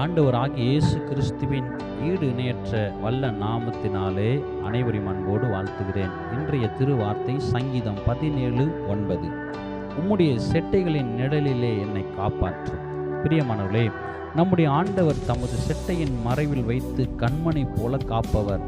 ஆண்டவராகிய இயேசு கிறிஸ்துவின் ஈடு இணையற்ற வல்ல நாமத்தினாலே அனைவரையும் அன்போடு வாழ்த்துகிறேன். இன்றைய திருவார்த்தை சங்கீதம் பதினேழு ஒன்பது. உம்முடைய செட்டைகளின் நிழலிலே என்னை காப்பாற்றும். பிரியமானவர்களே நம்முடைய ஆண்டவர் தமது செட்டையின் மறைவில் வைத்து கண்மனை போல காப்பவர்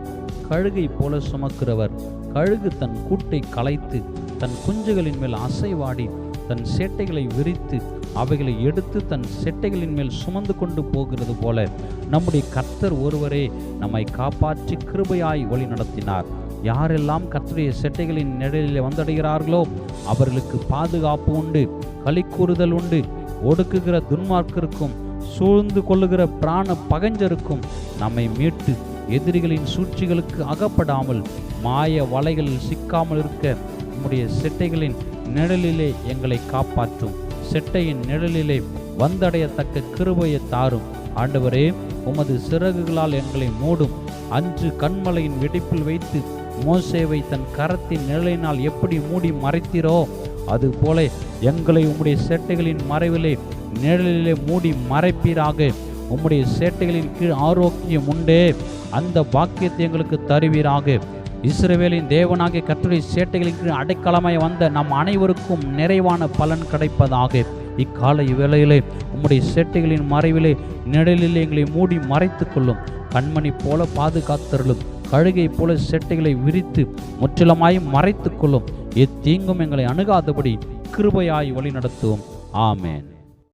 கழுகை போல சுமக்கிறவர் கழுகு தன் கூட்டை கலைத்து தன் குஞ்சுகளின் மேல் அசைவாடி தன் சேட்டைகளை விரித்து அவைகளை எடுத்து தன் செட்டைகளின் மேல் சுமந்து கொண்டு போகிறது போல நம்முடைய கர்த்தர் ஒருவரே நம்மை காப்பாற்றி கிருபையாய் வழி நடத்தினார். யாரெல்லாம் கர்த்தருடைய செட்டைகளின் நிழலில் வந்தடைகிறார்களோ அவர்களுக்கு பாதுகாப்பு உண்டு களி கூறுதல் உண்டு ஒடுக்குகிற துன்மார்க்கருக்கும் சூழ்ந்து கொள்ளுகிற பிராண பகஞ்சருக்கும் நம்மை மீட்டு எதிரிகளின் சூழ்ச்சிகளுக்கு அகப்படாமல் மாய வலைகளில் சிக்காமல் இருக்க நம்முடைய செட்டைகளின் நிழலிலே எங்களை காப்பாற்றும். செட்டையின் நிழலிலே வந்தடையத்தக்க கிருபையை தாரும். ஆண்டவரே உமது சிறகுகளால் எங்களை மூடும். அன்று கண்மலையின் வெடிப்பில் வைத்து மோசேவை தன் கரத்தின் நிழலினால் எப்படி மூடி மறைத்தீரோ அதுபோல எங்களை உம்முடைய சேட்டைகளின் மறைவிலே நிழலிலே மூடி மறைப்பீராக. உம்முடைய சேட்டைகளின் கீழ் ஆரோக்கியம் உண்டே. அந்த பாக்கியத்தை எங்களுக்கு தருவீராக. இஸ்ரவேலின் தேவனாகிய கர்த்தருடைய சேட்டைகளுக்கு அடைக்கலமாய் வந்த நம் அனைவருக்கும் நிறைவான பலன் கிடைப்பதாக இக்கால வேளையிலே உம்முடைய சேட்டைகளின் மறைவிலே நிழலிலே எங்களை மூடி மறைத்து கொள்ளும். கண்மணி போல பாதுகாத்தருளும். கழுகை போல செட்டைகளை விரித்து முற்றிலுமாய் மறைத்து கொள்ளும். எத்தீங்கும் எங்களை அணுகாதபடி கிருபையாய் வழி நடத்துவோம் ஆமேன்.